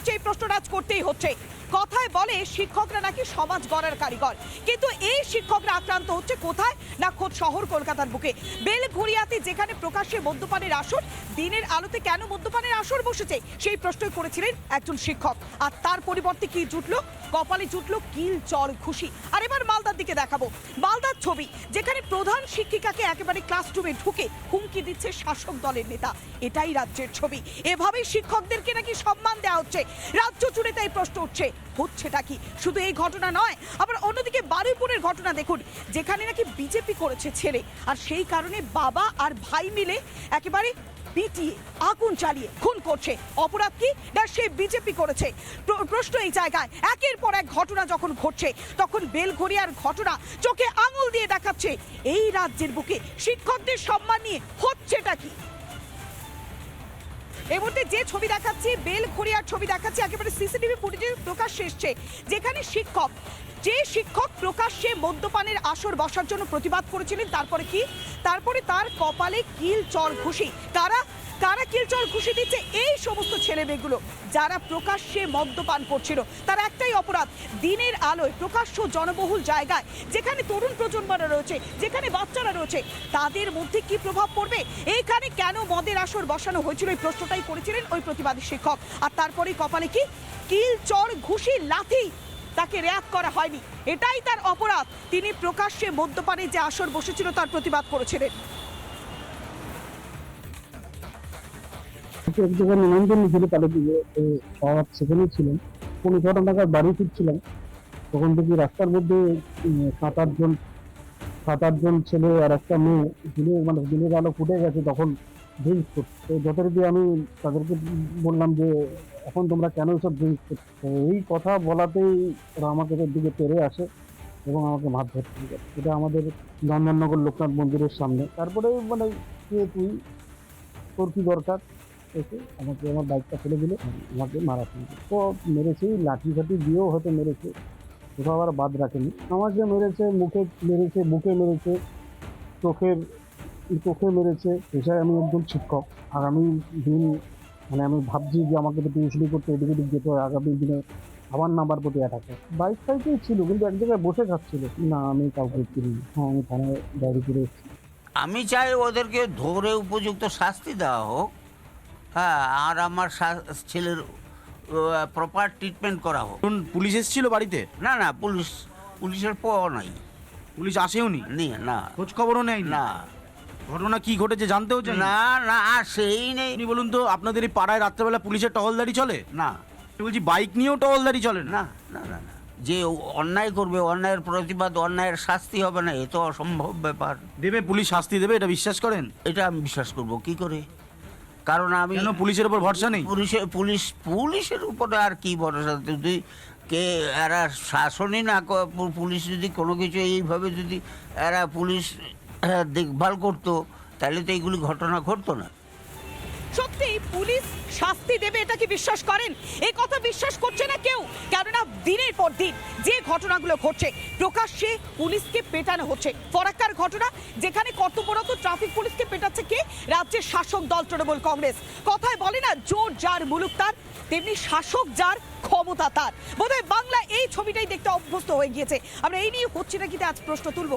হচ্ছে এই প্রশ্নটা আজ করতেই হচ্ছে। কথায় বলে শিক্ষকরা নাকি সমাজ গড়ার কারিগর। কিন্তু এই শিক্ষকরা আক্রান্ত হচ্ছে কোথায়? না খোদ শহর কলকাতার বুকে। বেলঘড়িয়াতে যেখানে প্রকাশ্যে মদ্যপানের আসর, দিনের আলোতে কেন মদ্যপানের আসর বসেছে? সেই প্রশ্নই করেছিলেন একজন শিক্ষক। আর তার পরিবর্তে কি জুটলো? কপালে জুটলো কিল চর খুশি আর এবার মালদার দিকে দেখাবো। মালদার ছবি, যেখানে প্রধান শিক্ষিকাকে একেবারে ক্লাসরুমে ঢুকে হুমকি দিচ্ছে শাসক দলের নেতা। এটাই রাজ্যের ছবি। এভাবেই শিক্ষকদেরকে নাকি সম্মান দেওয়া হচ্ছে। রাজ্য জুড়ে তাই প্রশ্ন উঠছে। হচ্ছেটা কি? শুধু এই ঘটনা নয়, আবার অন্যদিকে বারুইপুরের ঘটনা দেখুন, যেখানে নাকি বিজেপি করেছে ছেলে আর সেই কারণে বাবা আর ভাই মিলে একেবারে পিটিয়ে, আগুন চালিয়ে খুন করছে। অপরাধ কি? না, সে বিজেপি করেছে। প্র- প্রশ্ন এই জায়গায়, একের পর এক ঘটনা যখন ঘটছে, তখন বেলঘরিয়ার ঘটনা চোখে আঙুল দিয়ে দেখাচ্ছে, এই রাজ্যের বুকে শিক্ষকদের সম্মান নিয়ে হচ্ছেটা কি? এই মুহূর্তে যে ছবি দেখাচ্ছি, বেল খড়িয়ার ছবি দেখাচ্ছি, একেবারে সিসিটিভি ফুটেজে প্রকাশ্যে এসছে। যেখানে শিক্ষক, যে শিক্ষক প্রকাশ্যে মদ্যপানের আসর বসার জন্য প্রতিবাদ করেছিলেন, তারপরে কি? তারপরে তার কপালে কিল চর ঘুষি। কারা কারা কিল চর ঘুষি দিচ্ছে? এই সমস্ত ছেলে মেয়েগুলো যারা প্রকাশ্যে মদ্যপান করছিল। তার একটাই অপরাধ, দিনের আলোয় প্রকাশ্য জনবহুল জায়গায়, যেখানে তরুণ প্রজন্মরা রয়েছে, যেখানে বাচ্চারা রয়েছে, তাদের মধ্যে কি প্রভাব পড়বে? এইখানে কেন মদের আসর বসানো হয়েছিল? এই প্রশ্নটাই করেছিলেন ওই প্রতিবাদী শিক্ষক। আর তারপরে কপালে কি? কিল, চর, ঘুষি, লাথি তাকে র্যাক করা হয়নি। এটাই তার অপরাধ। তিনি প্রকাশ্যে মদ্যপানে যে আসর বসেছিল তার প্রতিবাদ করেছিলেন। ছিলেন। পনেরো ছটা বাড়ি ফিরছিলাম তখন দেখি রাস্তার মধ্যে সাত আটজন সাত আটজন ছেলে আর একটা মেয়ে দিনের মানে দিনের আলো ফুটে গেছে তখন ড্রিঙ্কস করছে। যথারীতি আমি তাদেরকে বললাম যে, এখন তোমরা কেন এসব ড্রিঙ্কস করছ? এই কথা বলাতেই ওরা আমাকে দিকে পেরে আসে এবং আমাকে মারধর করে। দেয়। এটা আমাদের নন্দননগর লোকনাথ মন্দিরের সামনে। তারপরে মানে কে তুই? তোর কি দরকার? এসে আমাকে আমার বাইকটা ফেলে দিলে, আমাকে মারা শুনছে তো মেরেছে, লাঠি ফাঠি দিয়েও হয়তো মেরেছে। কোথাও আবার বাদ রাখেনি। আমাকে মেরেছে, মুখে মেরেছে, বুকে মেরেছে, চোখের, চোখে মেরেছে পেশায় আমি একজন শিক্ষক। আগামী দিন মানে আমি ভাবছি যে আমাকে তো টিউশনি করতে এদিকে ওদিক যেতে হয়, আগামী দিনে আমার নাম্বার প্রতি অ্যাটাক বাইক সাইকেল ছিল, কিন্তু এক জায়গায় বসে খাচ্ছিল। না, আমি কাউকে চিনি হ্যাঁ আমি থানায় ডায়েরি করে আমি চাই ওদেরকে ধরে উপযুক্ত শাস্তি দেওয়া হোক। হ্যাঁ আর আমার ছেলের প্রপার ট্রিটমেন্ট করা হোক। পুলিশ এসেছিল বাড়িতে? না না পুলিশ পুলিশের পাওয়া নাই। পুলিশ আসেও নি- না খোঁজ খবরও নেই না। ঘটনা কি ঘটেছে জানতেও চাই না না সেই নেই। আপনি বলুন তো আপনাদের এই পাড়ায় রাত্রেবেলা পুলিশের টহলদারি চলে? না। বলছি বাইক নিয়েও টহলদারি চলে না? না না না না। যে অন্যায় করবে অন্যায়ের প্রতিবাদ অন্যায়ের শাস্তি হবে না এ তো অসম্ভব ব্যাপার। দেবে পুলিশ শাস্তি দেবে এটা বিশ্বাস করেন? এটা আমি বিশ্বাস করব। কি করে? কারণ আমি কেন পুলিশের উপর ভরসা নেই? পুলিশের পুলিশ পুলিশের উপরে আর কি ভরসা? যদি কে এরা শাসনই না পুলিশ যদি কোনো কিছু এইভাবে যদি এরা পুলিশ দেখভাল করতো তাহলে তো এইগুলি ঘটনা ঘটতো না। সত্যি পুলিশ শাস্তি দেবে, এটা কি বিশ্বাস করেন? এই কথা বিশ্বাস করছে না কেউ? কেননা দিনের পর দিন যে ঘটনাগুলো ঘটছে, প্রকাশ্যে পুলিশকে পেটানো হচ্ছে। ফরাক্কার ঘটনা, যেখানে কর্তব্যরত ট্রাফিক পুলিশকে পেটাচ্ছে কে? রাজ্যের শাসক দল, তৃণমূল কংগ্রেস। কথায় বলে না, জোর যার মুলুক তার, তেমনি শাসক যার ক্ষমতা তার। বোধহয় বাংলা এই ছবিটাই দেখতে অভ্যস্ত হয়ে গিয়েছে। আমরা এই নিয়ে হচ্ছে নাকি আজ প্রশ্ন তুলবো।